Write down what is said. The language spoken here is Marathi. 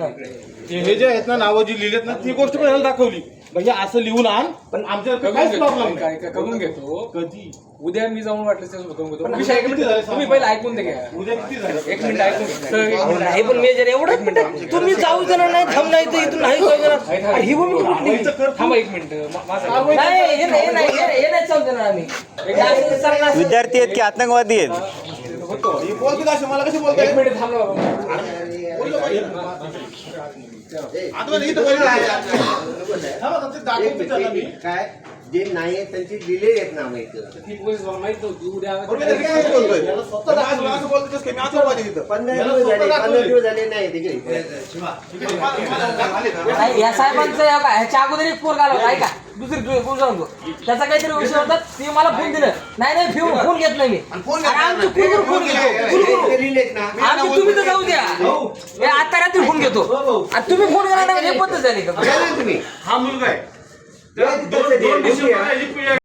हे हे जे आहेत ना नावं जी लिहिलेत ना ती गोष्ट पण ह्याला दाखवली म्हणजे असं लिहून आण पण आमच्या काहीच प्रॉब्लेम काय नाही काय करून घेतो कधी उद्या मी जाऊन वाटलं घेतो पण विषय किती झाले? तुम्ही पहिलं ऐकून दे घ्या उद्या किती झालं एक मिनिट ऐकून घ्या. एक मिनिट. नाही पण मेजर एवढं मिनिट तुम्ही जाऊ देणार नाही थांब नाही तर इथून नाही जाऊ देणार ही भूमी कुठली? थांबा एक मिनिट मा-. नाही हे नाही हे नाही हे- हे नाही चालू देणार आम्ही हे विद्यार्थी आहेत की आतंकवादी आहेत होतो ही बोलते असे मला कशी बोलताय एक मिनिट. थांबा, काय जे नाही त्यांची दिलेली आहेत नावं इथं ती पोलीस मला माहीत नव्हती उद्या बरोबर आहे, ते काय बोलतोय? याला स्वतः दाखवलं, असं बोलतोच की मी आतंकवादी तिथं. पंधरा याला दिवस स्वतः झाले पंधरा दाखवलंय. दिवस झाले नाही त्याच्या इथे. मला- मला आले ना. या साहेबांचं का ह्याच्या अगोदर एक पोर आला होता ऐका दुसरी गोष्ट सांगतो त्याचा काहीतरी विषय होता ते मला फोन दिलं नाही नाही फोन फोन घेत नाही मी फोन फोन घेतो लिहिलेत ना. तुम्ही तर जाऊ द्या. हे. आता रात्री फोन घेतो. आणि तुम्ही फोन केला नाही म्हणजे हे पद्धत झाली का? ना तुम्ही. हा मुलगा आहे. दोन दोन